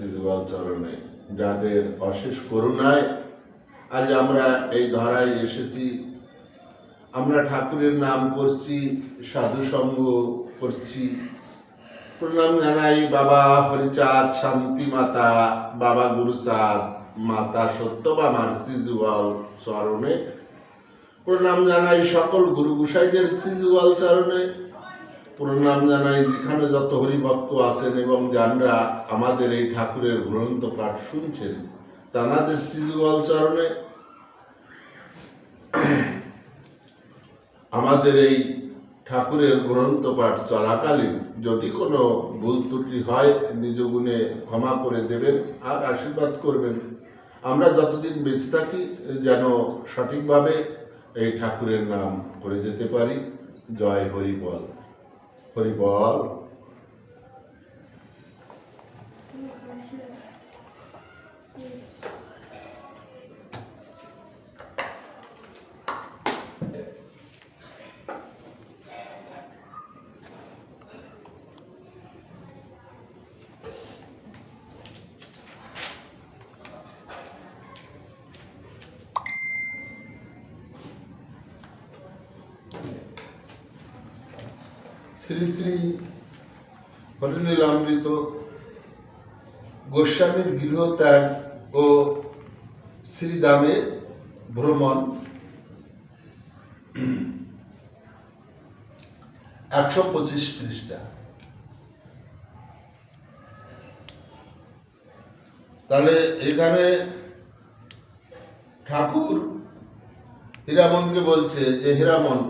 সিজুয়াল চরণে যাদের অশেষ করুণায় আজ আমরা এই ধরায় এসেছি। আমরা ঠাকুরের নাম করছি, সাধু সঙ্গ করছি। প্রণাম জানাই বাবা হরিচাঁদ শান্তি মাতা, বাবা গুরুচাঁদ মাতা সত্যবামার সিজুয়াল চরণে। প্রণাম জানাই সকল গুরু গুসাইদের সিজুয়াল চরণে। প্রণাম জানাই, যেখানে যত হরিভক্ত আছেন এবং যারা আমাদের এই ঠাকুরের গ্রন্থ পাঠ শুনছেন তানাদের সিজুয়াল চরণে আমাদের এই ঠাকুরের গ্রন্থ পাঠ চলাকালীন যদি কোনো ভুল ত্রুটি হয়, নিজ গুণে ক্ষমা করে দেবেন আর আশীর্বাদ করবেন। আমরা যতদিন বেঁচে থাকি, যেন সঠিকভাবে এই ঠাকুরের নাম করে যেতে পারি। জয় হরিবল হরিবল শ্রী শ্রী হরিনীলামৃত গোস্বামীর গৃহ ত্যাগ ও শ্রীদামের ভ্রমণ। একশো পঁচিশ পৃষ্ঠা। তাহলে এখানে ঠাকুর হীরামনকে বলছে যে, হীরামন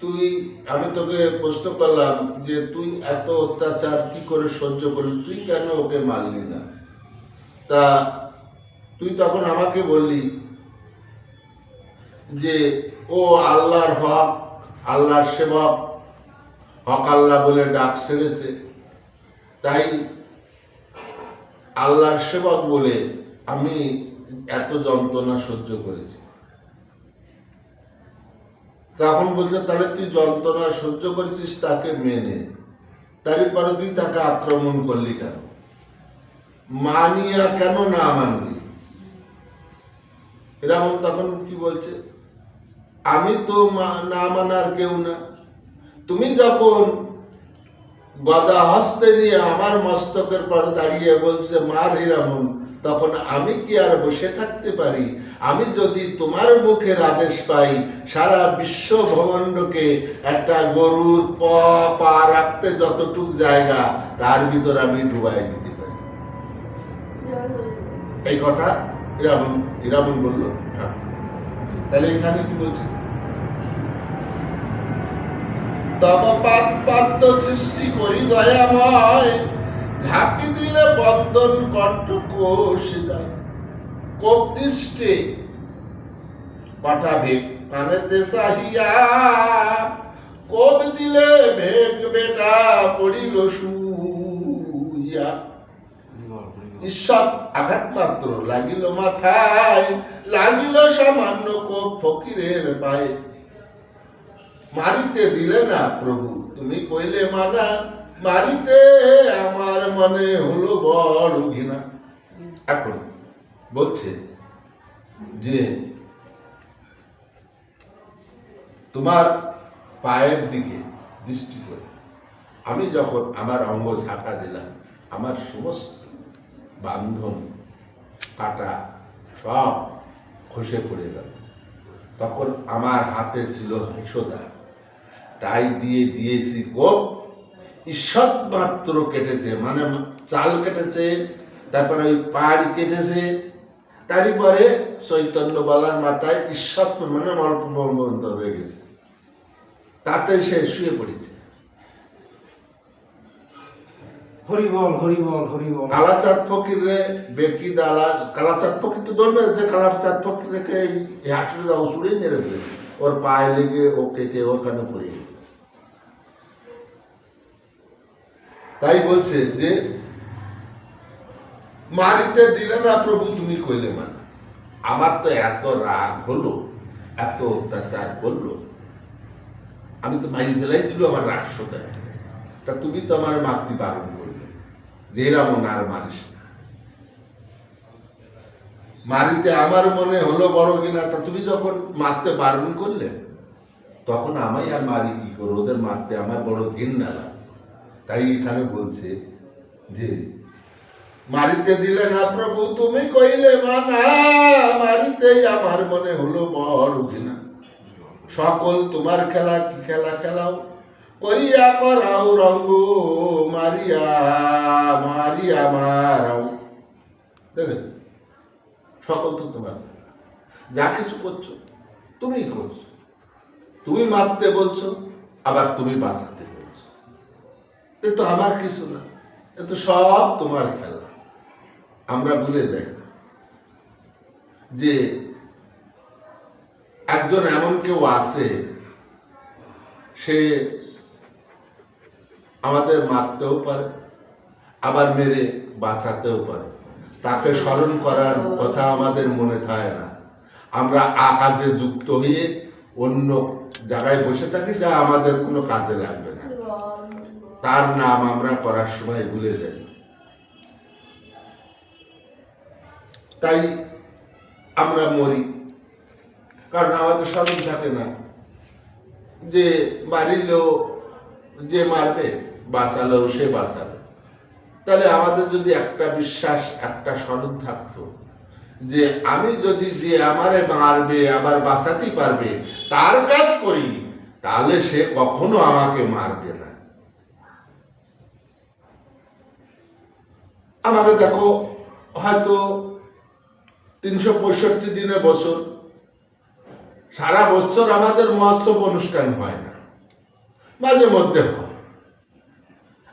তুই, আমি তোকে প্রশ্ন করলাম যে তুই এত অত্যাচার কি করে সহ্য করলি? তুই কেন ওকে মারলি না? তা তুই তখন আমাকে বললি যে, ও আল্লাহর হক, আল্লাহর সেবক হক আল্লাহ বলে ডাক সেরেছে। তাই আল্লাহর সেবক বলে আমি এত যন্ত্রণা সহ্য করেছি। তখন বলছে, তাহলে তুই যন্ত্রণা সহ্য করেছিস, তাকে মেনে তারপরে তুই তাকে আক্রমণ করলি কেন? মানিয়া কেন না মানলি? এরকম তখন কি বলছে, আমি তো না মানার কেউ না। তুমি যখন গদা হস্তে নিয়ে আমার মস্তকের পর দাঁড়িয়ে বলছে, মার হিরামন তখন আমি কি আর বসে থাকতে পারি? আমি যদি তোমার মুখের আদেশ পাই, সারা বিশ্ব ভবণ্ডকে একটা গরুর প পা রাখতে যতটুক জায়গা, তার ভিতর আমি ডুবাই দিতে পারি। এই কথা ইরামন ইরামন বলল তাহলে এখানে কি বলছে? তব পাত পাদ্য সৃষ্টি করি দয়াময়। ঝাঁকি দিলে বন্ধন কণ্ঠ যায়। কোপ দৃষ্টে কোপ দিলে ভেগ বেটা পড়িল শুইয়া। ঈশ্বর আঘাত মাত্র লাগিল মাথায়, লাগিল সামান্য কোপ ফকিরের পায়ে। মারিতে দিলে না প্রভু, তুমি কইলে মানা। মারিতে আমার মনে হলো বড় ঘৃণা। এখন বলছে যে, তোমার পায়ের দিকে দৃষ্টি করে। আমি যখন আমার অঙ্গ ঝাঁকা দিলাম, আমার সমস্ত বান্ধন, কাটা সব খসে পড়ে গেল। তখন আমার হাতে ছিল হেসোদা। তাই দিয়ে দিয়েছি কোপ ঈশ্বর মাত্র কেটেছে মানে চাল কেটেছে তারপরে ওই পাড় কেটেছে। তারই পরে চৈতন্য বালার মাথায় ঈশ্বর মানে অল্প পর্যন্ত রয়ে গেছে। তাতে সে শুয়ে পড়েছে। হরিবল হরিবল হরিবল। কালাচাঁদ ফকিরে বেকি দালা কালাচাঁদ ফকির তো ধরবে যে কালাচাঁদ ফকিরকে হাঁটুতে দাও ছুড়ে মেরেছে। ওর পায়ে লেগে ও কেটে ওখানে পড়ে গেছে তাই বলছে যে, মারিতে দিলে না প্রভু, তুমি কইলে মানে। আমার তো এত রাগ হলো, এত অত্যাচার করল আমি তো মারি ফেলাই দিল আমার রাগ শোধায় তা তুমি তো আমার মাতৃ বারণ করলে। যে এরকম আর মারিস না। মারিতে আমার মনে হলো বড় কিনা তা তুমি যখন মারতে বারণ করলে, তখন আমি আর মারি কি করো? ওদের মারতে আমার বড় ঘৃণা লাগে। তাই এখানে বলছে যে, মারিতে দিলে না প্রভু, তুমি কইলে মানা মারিতেই আমার মনে হলো বড় কিনা সকল তোমার খেলা কি খেলা খেলাও? করিয়া করাও রঙ্গ, মারিয়া মারিয়া মারাও। দেখেন সকল তো তোমার। যা কিছু করছ, তুমিই করছ। তুমি মারতে বলছো, আবার তুমি বাঁচাতে এ তো আমার কিছু না, এ তো সব তোমার খেলা। আমরা ভুলে যাই যে একজন এমন কেউ আছে, সে আমাদের মারতেও পারে, আবার মেরে বাঁচাতেও পারে। তাকে স্মরণ করার কথা আমাদের মনে থাকে না। আমরা আকাজে যুক্ত হয়ে অন্য জায়গায় বসে থাকি যা আমাদের কোনো কাজে লাগবে না। তার নাম আমরা করার সময় ভুলে যাই। তাই আমরা মরি। কারণ আমাদের স্মরণ থাকে না। যে মারিলেও যে মারবে, বাঁচালেও সে বাঁচাবে। তাহলে আমাদের যদি একটা বিশ্বাস, একটা স্মরণ থাকতো যে আমি যদি যে আমারে মারবে আবার বাঁচাতে পারবে, তার কাজ করি, তাহলে সে কখনো আমাকে মারবে না। আমাকে দেখো, হয়তো তিনশো পঁয়ষট্টি দিনে বছর, সারা বছর আমাদের মহোৎসব অনুষ্ঠান হয় না। মাঝে মধ্যে হয়।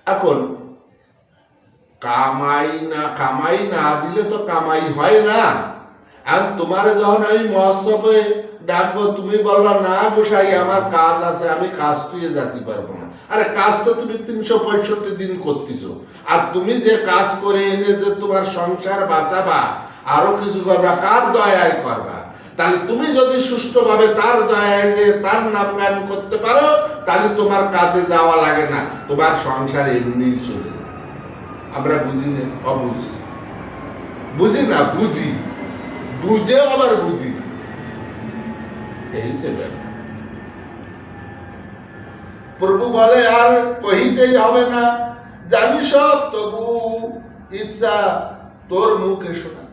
এখন, কামাই না কামাই না দিলে তো কামাই হয় না। আর তোমার যখন আমি মহোৎসবে ডাকবো, তুমি বলবা, না গোসাই আমার কাজ আছে, আমি কাজ তুই যেতে পারব না। আরে কাজ তো তুমি তিনশো পঁয়ষট্টি দিন করতেছো। আর তুমি যে কাজ করে এনে যে তোমার সংসার বাঁচাবা, আরও কিছু করবা, কার দয়ায় করবা? তাহলে তুমি যদি সুষ্ঠুভাবে তার দয়ায় যে তার নাম গান করতে পারো, তাহলে তোমার কাছে যাওয়া লাগে না। তোমার সংসার এমনি চলে আমরা বুঝি না? অবুঝ। বুঝি না? বুঝি। বুঝে আবার বুঝি। এই ব্যাপার। প্রভু বলে আর কহিতেই হবে না। জানি সব তবু ইচ্ছা তোর মুখে শোনা।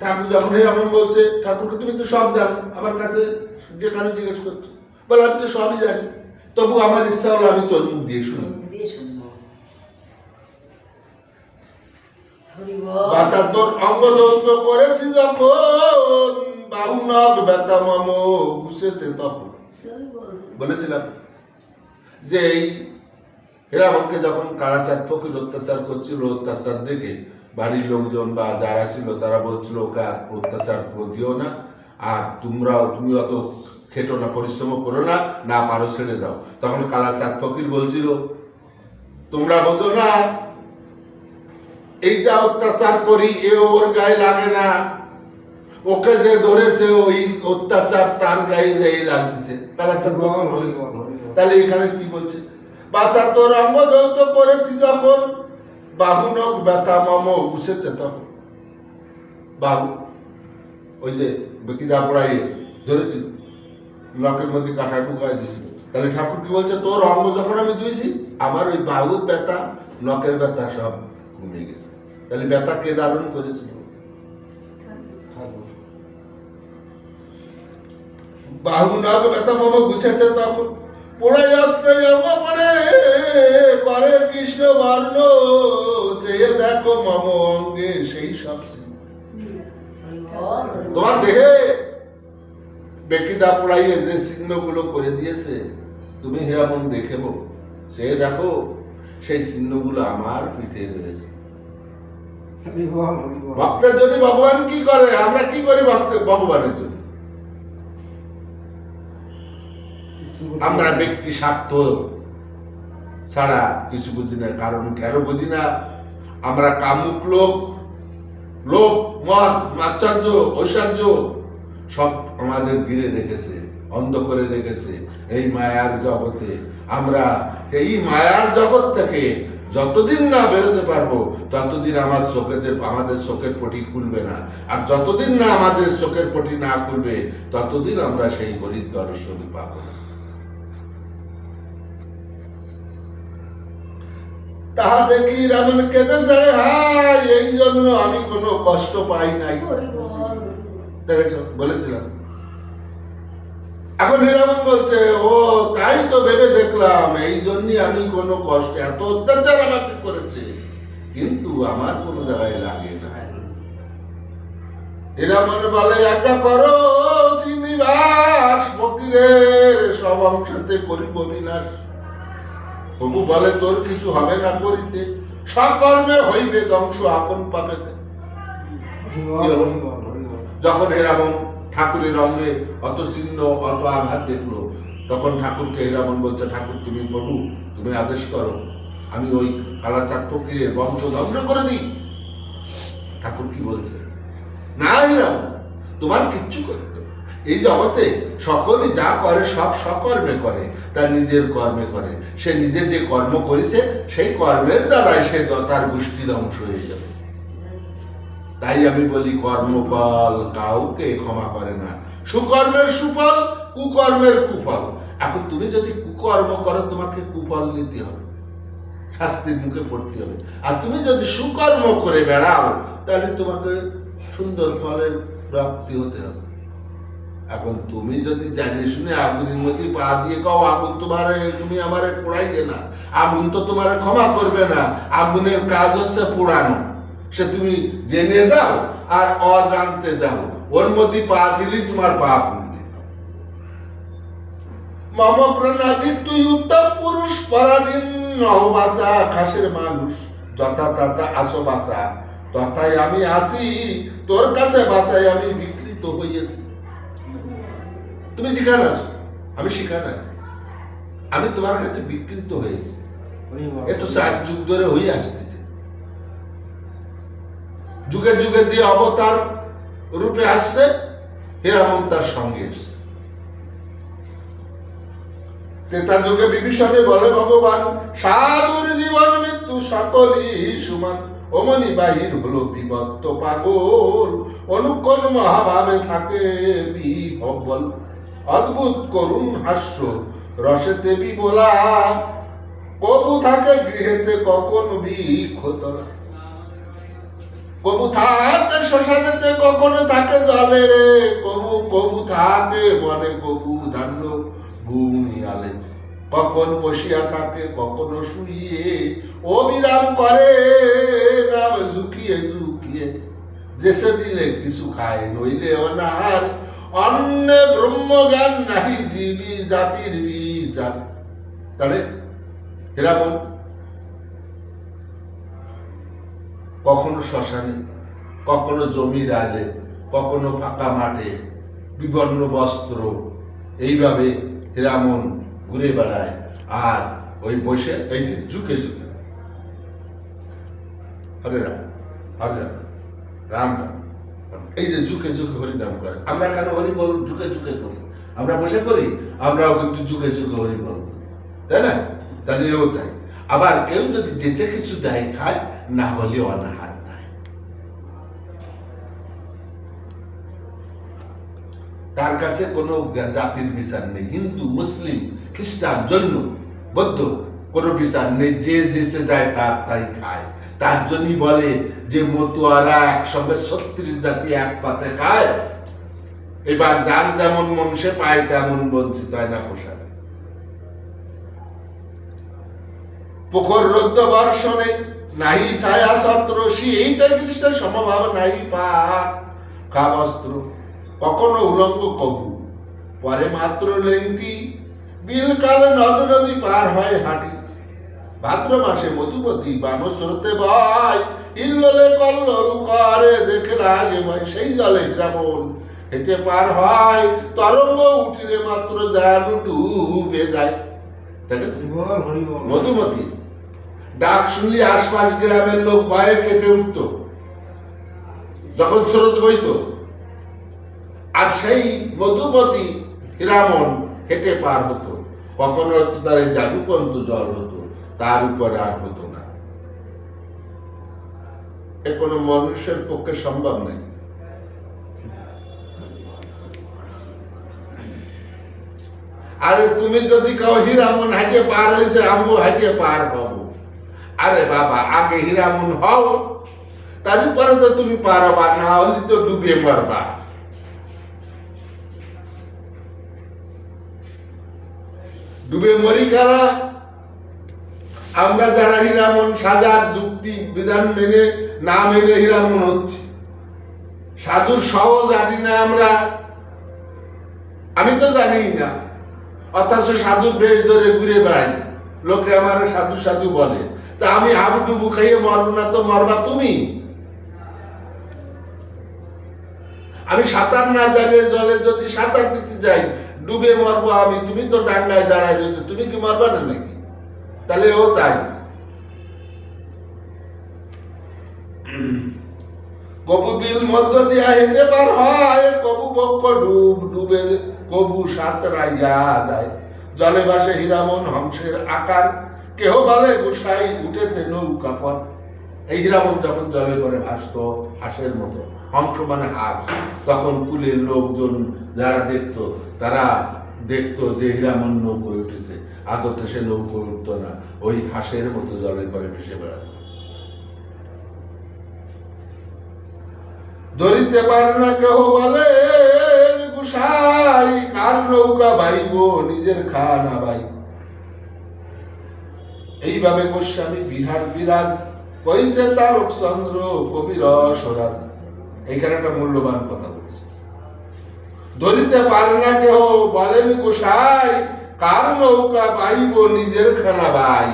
ঠাকুর যখন এরকম বলছে ঠাকুরকে তুমি তো সব জানো আমার কাছে যেখানে জিজ্ঞেস করছ বলে আমি তো সবই জানি। তবু আমার ইচ্ছা হলো আমি তোর মুখ দিয়ে শুনি বাচ্চা তোর অঙ্গ করেছি যখন তখন বলেছিলাম যে এই যখন কারাচার, ফকির অত্যাচার করছিল, অত্যাচার দেখে বাড়ির লোকজন বা যারা ছিল, তারা বলছিল, ওকে আর অত্যাচার দিও না। আর তোমরাও, তুমি অত খেটো না, পরিশ্রম করো না না পারো, ছেড়ে দাও। তখন কালাচাঁদ ফকির বলছিল, তোমরা বোঝো না, এই যা অত্যাচার করি এ ওর গায়ে লাগে না। ওকে যে ধরেছে ওই অত্যাচার তার গায়ে যেই কালাচাঁদ ফকির বলেছে। তাহলে এখানে কি বলছে? বাচ্চা তোর অঙ্গ করেছি যখন বাহু নখ ব্যথা মম উঠেছে তখন। বাহু ওই যে বেকিদা পড়াইয়ে ধরেছিল নখের মধ্যে কাঁটা ঢুকাই দিয়েছিল। তাহলে ঠাকুর কি বলছে? তোর অঙ্গ যখন আমি ধুইছি আমার ওই বাহুর ব্যথা নখের ব্যথা সব কমে গেছে। তাহলে ব্যথা কে ধারণ করেছিল বাহু নাগ ব্যথা মম ঘুষেছে তখন পড়ে করে কৃষ্ণ বর্ণ সে দেখো মম অঙ্গে সেই সব। তোমার দেহে বেকিদা পড়াইয়ে যে চিহ্নগুলো করে দিয়েছে তুমি হিরামন দেখে বো। সে দেখো সেই চিহ্নগুলো আমার পিঠে রয়েছে ভক্তের জন্য ভগবান কি করে আমরা কি করি ভক্ত ভগবানের জন্য। আমরা ব্যক্তি স্বার্থ ছাড়া কিছু বুঝি না, কারণ কেন বুঝি না? আমরা কামুক লোক লোক, মদ মাচার্য ঐশ্বর্য, সব আমাদের ঘিরে রেখেছে, অন্ধ করে রেখেছে এই মায়ার জগতে। আমরা এই মায়ার জগৎ থেকে যতদিন না বেরোতে পারব, ততদিন আমার চোখেদের আমাদের চোখের পটি খুলবে না। আর যতদিন না আমাদের চোখের পটি না খুলবে, ততদিন আমরা সেই দর্শন পাবো না। তাহা দেখি রামন কেঁদে ছেড়ে হাই এই জন্য আমি কোনো কষ্ট পাই নাই। দেখেছ? বলেছিলাম। এখন নিরামন বলছে, ও, তাই তো ভেবে দেখলাম, এই জন্য আমি কোনো কষ্ট, এত অত্যাচার আমাকে করেছে, কিন্তু আমার কোনো জায়গায় লাগে না। নিরামন বলে একা করো, শ্রীনিবাস, ফকিরের সব অংশতে করিব বিনাশ প্রভু বলে তোর কিছু হবে না করিতে। সকর্মে হইবে ধ্বংস আপন বল বল বল যখন এরাবন ঠাকুরের অঙ্গে অত চিহ্ন অত আঘাত দেখল তখন ঠাকুরকে এরাবন বলছে ঠাকুর তুমি প্রভু তুমি আদেশ করো আমি ওই কালাচাক ফকিরের বংশ ধ্বংস করে দিই। ঠাকুর কি বলছে? না এরাবন তোমার কিচ্ছু করতে না। এই জগতে সকলে যা করে, সব সকর্মে করে তার নিজের কর্মে করে। সে নিজে যে কর্ম করেছে, সেই কর্মের দ্বারাই সে তার গোষ্ঠী ধ্বংস হয়ে যাবে। তাই আমি বলি, কর্মফল কাউকে ক্ষমা করে না। সুকর্মের সুফল, কুকর্মের কুফল। এখন তুমি যদি কুকর্ম করো, তোমাকে কুফল দিতে হবে। শাস্তির মুখে পড়তে হবে। আর তুমি যদি সুকর্ম করে বেড়াও, তাহলে তোমাকে সুন্দর ফলের প্রাপ্তি হতে হবে। এখন তুমি যদি জানি শুনে আগুনের মধ্যে পা দিয়ে কও, আগুন তোমার, তুমি আমারে পোড়াইবে না। আগুন তো তোমার ক্ষমা করবে না। আগুনের কাজ হচ্ছে পোড়ানো। সে তুমি জেনে দাও আর অজান্তে দাও। ওর মধ্যে পা দিলেই তোমার পা পুড়বে। মম প্রণাদি, তুই উত্তম পুরুষ, পরাধীন নহবাচা খাসের মানুষ। যথা তথা আসো বাসা তথায় আমি আসি, তোর কাছে বাসায় আমি বিকৃত হইয়াছি। তুমি যেখানে আছো আমি সেখানে আছি। আমি তোমার কাছে বিকৃত হয়েছি। হরি বল এ তো চার যুগ ধরে হয়ে আসতেছে। যুগে যুগে যে অবতার রূপে আসছে হেরামন তার সঙ্গে এসছে। তেতা যুগে বিভীষণে বলে ভগবান সাধুর জীবন মৃত্যু সকলই সমান। অমনি বাহির হলো বিভক্ত পাগল অনুক্ষণ মহাভাবে থাকে বিহবল। অদ্ভুত করুণ হাস্য। রসেতে বিবলা কবু থাকে গৃহেতে কখন বিক্ষতরা। কবু থাকে শ্মশানেতে, কখনো থাকে জলে। কবু কবু থাকে বনে কবু ধান্য কখন বসিয়া থাকে, কখনো শুইয়ে, অবিরাম করে, নাম ঝুঁকিয়ে ঝুঁকিয়ে। যেসে দিলে কিছু খায়, নইলে অনাহার অন্য ব্রহ্মজ্ঞান নাহি, জীবী জাতির বিচার তাহলে এরকম কখনো শ্মশানে, কখনো জমির আলে কখনো ফাঁকা মাঠে, বিবর্ণ বস্ত্র, এইভাবে হেরামন ঘুরে বেড়ায়। আর ওই বসে, এই যে ঝুঁকে ঝুঁকে। হরে রাম হরে রাম রাম রাম। এই যে ঝুঁকে ঝুঁকে হরিনাম করে, আমরা কেন হরি বল, ঝুঁকে ঝুঁকে করি? আমরা বসে করি, আমরাও কিন্তু ঝুঁকে ঝুঁকে হরি বল করি। তাই না? তাহলে এও তাই। আবার কেউ যদি যেসে কিছু দেয় খায়, না হলে অনাহার নাই। তার কাছে কোনো জাতির বিচার নেই। হিন্দু, মুসলিম, খ্রিস্টান, জৈন, বৌদ্ধ কোনো বিচার নেই, যে যেসে দেয় তার তাই খায়। তার জন্যই বলে যে মতুয়ারা একসঙ্গে ছত্রিশ জাতি এক পাতে খায়। এবার যার যেমন মন, সে পায় তেমন বঞ্চিত হয় না পোশাক। পুকুর রুদ্র বর্ষণে নাহি ছায়া সত্র শীতে গ্রীষ্মের সমভাব নাহি পা কাবস্ত্র কখনো উলঙ্গ কবু, পরে মাত্র লেংটি। বিলকালে নদ নদী পার হয় হাঁটি। ভাদ্র মাসে মধুমতি বানর স্রোতে বয়। ইল্ললে কল্লোল করে দেখে লাগে ভাই সেই জলে গ্রামন হেঁটে পার হয় তরঙ্গ উঠিলে মাত্র জানু ডুবে যায়। মধুমতি। ডাক শুনলে আশপাশ গ্রামের লোক ভয়ে কেঁপে উঠত। যখন স্রোত বইত আর সেই মধুমতি হিরামন হেঁটে পার হতো। কখনো তার জাদুপন্ত জল হতো। তার উপর আর হতো না। এ কোনো মানুষের পক্ষে সম্ভব নেই আরে তুমি যদি কাউ হীরামন হাঁটিয়ে পার হয়েছে আমিও হাঁটিয়ে পার হব। আরে বাবা, আগে হীরামন হও, তারপরে তো তুমি পারবা, না হলে তো ডুবে মরবা। ডুবে মরি কারা? আমরা যারা হীরামন সাজার যুক্তি, বিধান মেনে, না মেনে হীরামন হচ্ছি। সাধুর সহ জানি না আমরা? আমি তো জানি না। অথচ সাধুর বেশ ধরে ঘুরে বেড়াই। লোকে আমার সাধু সাধু বলে। তা আমি হাবুডুবু খাইয়ে মরবো না তো মরবা তুমি? আমি সাঁতার না জানিয়ে জলে যদি সাঁতার দিতে যাই, ডুবে মরবো আমি। তুমি তো ডাঙ্গায় দাঁড়ায় যেতে তুমি কি মরবা না নাকি? তাহলে ও তাই। কবু বিল মধ্য দিয়া হেঁটে পার হয়, কবু বক্ষ ডুব, ডুবে কবু সাঁতরাইয়া যায়। জলে বাসে হীরামন হংসের আকার, কেহ বলে গোসাই উঠেছে নৌকা পথ। এই হীরামন যখন জলে পরে ভাসত হাঁসের মতো, হংস মানে হাঁস। তখন কুলের লোকজন যারা দেখতো, তারা দেখতো যে হীরামন নৌকোয় উঠেছে। আদতে সে নৌকোয় উঠতো না, ওই হাঁসের মতো জলের পরে ভেসে বেড়াতো। ধরিতে পারে না কেহ বলে গুসাই, কার নৌকা বাইব, নিজের খা না বাই। এইভাবে গোস্বামী বিহার বিরাজ, কইছে তারক চন্দ্র, কবির স্বরাজ। এইখানে একটা মূল্যবান কথা বলছে। ধরিতে পারে না কেহ বলেন, গোসাই কার নৌকা বাইব নিজের খানা বাই?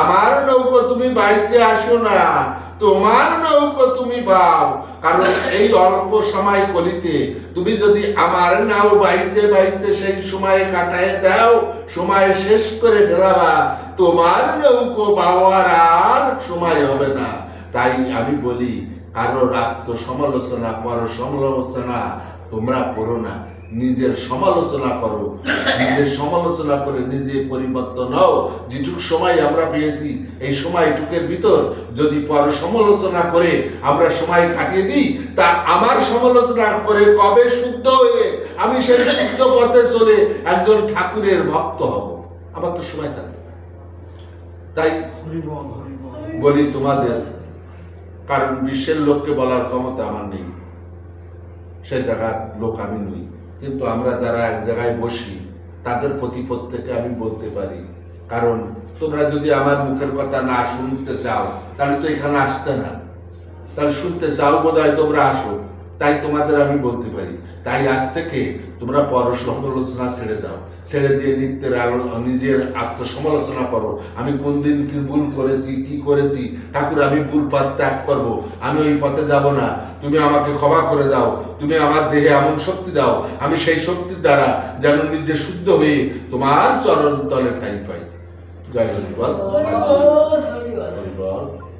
আমার নৌকো তুমি বাইতে আসো না, তোমার নৌকো তুমি বাও। কারণ এই অল্প সময় কলিতে তুমি যদি আমার নাও বাইতে বাইতে সেই সময় কাটায় দাও, সময় শেষ করে ফেলাবা, তোমার নৌকো বাওয়ার আর সময় হবে না। তাই আমি বলি কারোর আত্মসমালোচনা পর সমালোচনা তোমরা করো না। নিজের সমালোচনা করো। নিজের সমালোচনা করে নিজে পরিবর্তন হও। যেটুক সময় আমরা পেয়েছি, এই সময়টুকের ভিতর যদি পর সমালোচনা করে আমরা সময় কাটিয়ে দিই, তা আমার সমালোচনা করে কবে শুদ্ধ হয়ে আমি সেই শুদ্ধ পথে চলে একজন ঠাকুরের ভক্ত হব? আমার তো সময় থাকবে না। তাই বলি তোমাদের, কারণ বিশ্বের লোককে বলার ক্ষমতা আমার নেই। সে জায়গার লোক আমি নই। কিন্তু আমরা যারা এক জায়গায় বসি, তাদের প্রতি প্রত্যেকে আমি বলতে পারি। কারণ তোমরা যদি আমার মুখের কথা না শুনতে চাও, তাহলে তো এখানে আসতে না। তাহলে শুনতে চাও বোধ তোমরা আসো। তাই তোমাদের আমি বলতে পারি তাই আজ থেকে তোমরা পর সমালোচনা ছেড়ে দাও। ছেড়ে দিয়ে নিত্যের আলো- নিজের আত্মসমালোচনা করো। আমি কোন দিন কি ভুল করেছি কি করেছি ঠাকুর আমি ভুল পথ ত্যাগ করব। আমি ওই পথে যাব না। তুমি আমাকে ক্ষমা করে দাও। তুমি আমার দেহে এমন শক্তি দাও। আমি সেই শক্তির দ্বারা যেন নিজে শুদ্ধ হয়ে তোমার চরণ তলে ঠাই পাই। জয় হরিবল হরি বল হরি বল। হরিবল